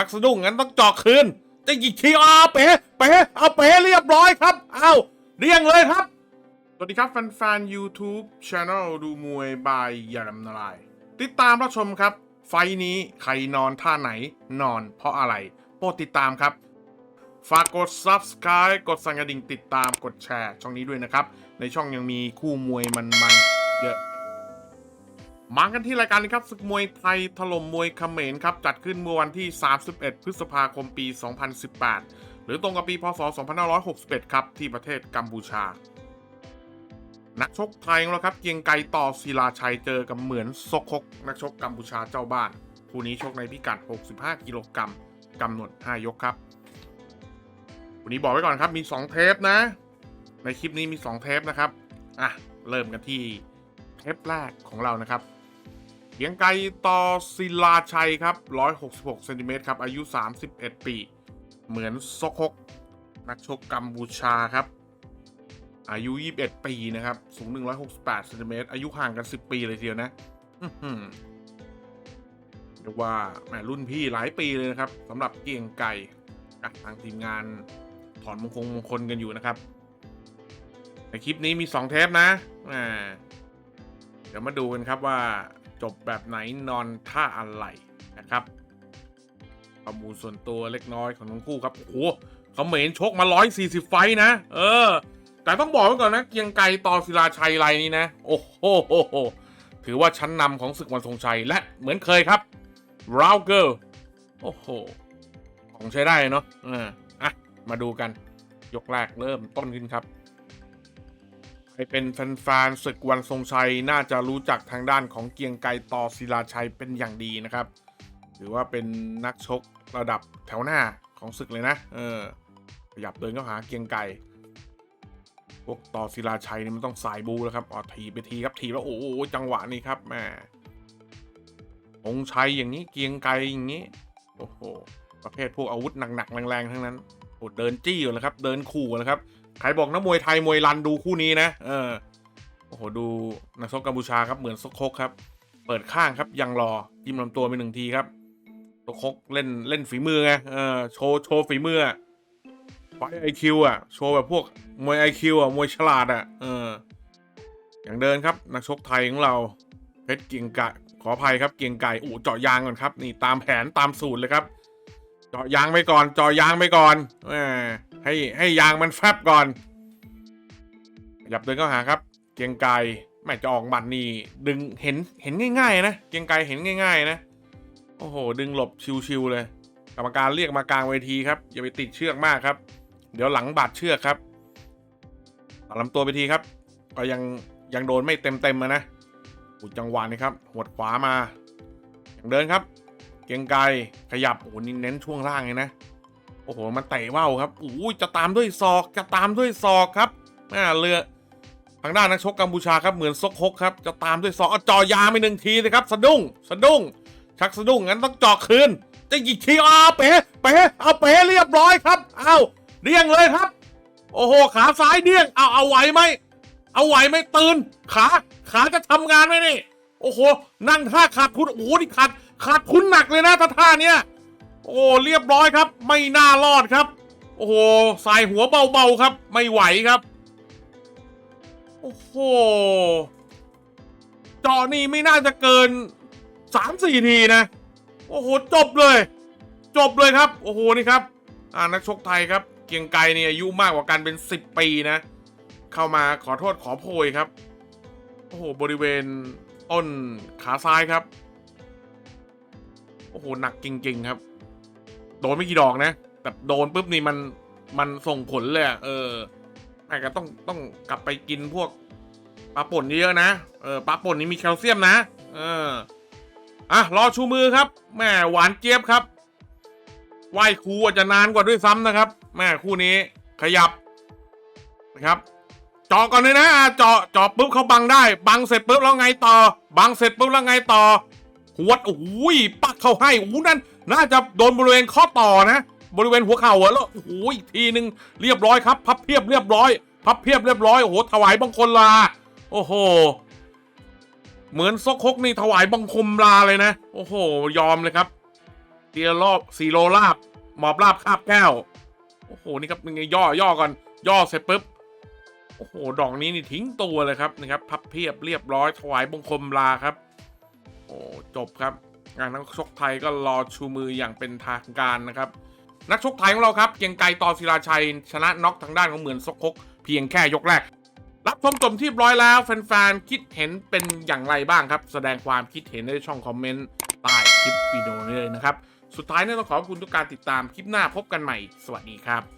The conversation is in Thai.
ชักสะดุ้งงั้นต้องเจาะคืนจะหยิกทีอาเป๋เป๋เอาเป๋เรียบร้อยครับเอาเรียงเลยครับ สวัสดีครับแฟนๆ YouTube Channel ดูมวยบายยาดำนาราย ติดตามรับชมครับ ไฟนี้ใครนอนท่าไหนนอนเพราะอะไรโปรดติดตามครับ ฝากกด Subscribe กดสั่นกระดิ่งติดตามกดแชร์ช่องนี้ด้วยนะครับ ในช่องยังมีคู่มวยมันๆเยอะ มากันที่รายการนี้ครับศึกมวยไทยถล่มมวยเขมรครับจัดขึ้นเมื่อวันที่ 31 พฤษภาคมปี 2018 หรือตรงกับปีพศ 2561 ครับที่ประเทศกัมพูชา นักชกไทยของเราครับเกียงไกต่อศิลาชัยเจอกับเหมือนซกคกนักชกกัมพูชาเจ้าบ้าน คู่นี้ชกในพิกัด 65 กิโลกรัมกำหนด 5 ยกครับวันนี้บอกไว้ก่อนครับมี 2 เทปนะ ในคลิปนี้มี 2 เทปนะครับอะเริ่มกันที่เทปแรกของเรานะครับ เกียงไกรต่อศิลาชัยครับ 166เซนติเมตรครับ อายุ 31 ปี เหมือนซกฮก นักชกกัมพูชาครับ อายุ 21 ปีนะครับ สูง 168เซนติเมตรอายุห่างกัน 10 ปีเลยทีเดียวนะเรียกว่าแหมรุ่นพี่หลายปีเลยนะครับสำหรับเกียงไก่ทางทีมงานถอนมงคลมงคลกันอยู่นะครับ ในคลิปนี้มี 2 เทปนะเดี๋ยวมาดูกันครับว่า จบแบบไหนนอนท่าอะไรนะครับข้อมูลส่วนตัวเล็กน้อยของทั้งคู่ครับ โอ้โหเขาเหมนชกมา 140 ไฟนะ เออ แต่ต้องบอกไว้ก่อนนะ เกียงไกรต่อศิลาชัยไรนี้นะ โอ้โหโหโหถือว่าชั้นนำของศึกวันทรงชัยและเหมือนเคยครับราวเกิลโอ้โห ของใช้ได้เนาะอออะ มาดูกัน ยกแรกเริ่มต้นขึ้นครับ ครเป็นแฟนๆศึกวันทรงชัยน่าจะรู้จักทางด้านของเกียงไกรต่อศิลาชัยเป็นอย่างดีนะครับ ถือว่าเป็นนักชกระดับแถวหน้าของศึกเลยนะ เออขยับเดินเข้าหาเกียงไกรพวกต่อศิลาชัยนี่มันต้องสายบูแล้วครับอ๋อทีไปทีครับทีแล้วโอ้โหจังหวะนี้ครับแม่องชัยอย่างนี้เกียงไกรอย่างนี้โอ้โหประเภทพวกอาวุธหนักๆแรงๆทั้งนั้นโอ้เดินจี้อยู่แล้วครับ เดินขู่แล้วครับ ใครบอกนักมวยไทยมวยรันดูคู่นี้นะ เออ โอ้โห ดูนักชกกัมพูชาครับเหมือนซกคกครับ เปิดข้างครับยังรอจิ้มลำตัวไปหนึ่งทีครับซกคกเล่นเล่นฝีมือไง เออโชว์โชว์ฝีมือไฟไอคิวอะ โชว์แบบพวกมวยไอคิวอะ มวยฉลาดอะ เออ อย่างเดินครับ นักชกไทยของเรา เพชรเกียงไก่ขออภัยครับเกียงไก่อู้เจาะยางก่อนครับ นี่ตามแผนตามสูตรเลยครับ เจาะยางไปก่อนเจาะยางไปก่อนแหม ให้ให้ยางมันแฟบก่อนหยับเดินเข้าหาครับ เกียงไกรแม่จะออกหมัดนี่ดึงเห็นเห็นง่าย ๆ นะ เกียงไกรเห็นง่าย ๆ นะ โอ้โห ดึงหลบชิวๆเลยกรรมการเรียกมากลางเวทีครับอย่าไปติดเชือกมากครับ เดี๋ยวหลังบาดเชือกครับตัดลำตัวไปทีครับ ก็ยังยังโดนไม่เต็มๆอะนะอุจังหวะนี้ครับหวดขวามาอย่างเดินครับ เกียงไกรขยับโอ้โหนี่เน้นช่วงล่างเลยนะ โอ้โห มันเตะว่าวครับอู้ยจะตามด้วยศอกจะตามด้วยศอกครับแม่เรือทางด้านนักชกกัมพูชาครับเหมือนซกฮกครับจะตามด้วยศอกเอาจ่อยาไปหนึ่งทีนะครับสะดุ้งสะดุ้งชักสะดุ้งงั้นต้องจาะคืนจะหยิกทีอาเป๋เป๋เอาเป๋เรียบร้อยครับเอาเดี้ยงเลยครับ โอ้โหขาซ้ายเดี้ยงเอาเอาไหวไหมเอาไหวไหมตื่นขาขาจะทำงานไหมนี่โอ้โหนั่งท่าขาดทุนโอ้โหนี่ขาดขาดทุนหนักเลยนะท่าท่าเนี้ย โอ้เรียบร้อยครับ ไม่น่ารอดครับ โอ้โหใส่หัวเบาๆครับ ไม่ไหวครับ โอ้โหเจาะนี่ไม่น่าจะเกินสามสี่ทีนะ โอ้โหจบเลย จบเลยครับ โอ้โหนี่ครับ อ่านักชกไทยครับ เกียงไกรนี่ยอายุมากกว่ากันเป็นสิบปีนะ เข้ามาขอโทษขอโพยครับ โอ้โหบริเวณต้นขาซ้ายครับ โอ้โหหนักจริงๆครับ โดนไม่กี่ดอกนะแต่โดนปุ๊บนี่มันมันส่งผลเลยเอออาจจะต้องต้องกลับไปกินพวกปลาป่นเยอะๆนะเออปลาป่นนี่มีแคลเซียมนะ เอออะรอชูมือครับแม่หวานเจี๊ยบครับไหว้ครูอาจจะนานกว่าด้วยซ้ำนะครับแม่คู่นี้ขยับนะครับจาะก่อนเลยนะอะเจาะเจาะปุ๊บเขาบังได้ บังเสร็จปุ๊บแล้วไงต่อ บังเสร็จปุ๊บแล้วไงต่อ หวดโอ้ยปักเข้าให้โอ้นั่น น่าจะโดนบริเวณข้อต่อนะ บริเวณหัวเข่าแล้วโอ้โหอีกทีหนึ่งเรียบร้อยครับ พับเพียบเรียบร้อย พับเพียบเรียบร้อยโอ้โหถวายบังคมลา โอ้โห เหมือนซกคกนี่ถวายบังคมลาเลยนะ โอ้โห ยอมเลยครับซีโรอบซีโรลาบ หมอบลาบคาบแก้ว โอ้โหนี่ครับยังไงย่อย่อก่อนย่อเสร็จปุ๊บโอ้โห ดอกนี้นี่ทิ้งตัวเลยครับนะครับ พับเพียบเรียบร้อยถวายบังคมลาครับ โอ้จบครับ งานนักชกไทยก็รอชูมืออย่างเป็นทางการนะครับ นักชกไทยของเราครับเกียงไกรต่อศิลาชัย ชนะน็อกทางด้านของเหมือนซกคกเพียงแค่ยกแรก รับชมจบที่ร้อยแล้วแฟนๆคิดเห็นเป็นอย่างไรบ้างครับ แสดงความคิดเห็นในช่องคอมเมนต์ใต้คลิปวิดีโอนี้เลยนะครับ สุดท้ายเนี่ยต้องขอบคุณทุกการติดตามคลิปหน้าพบกันใหม่ สวัสดีครับ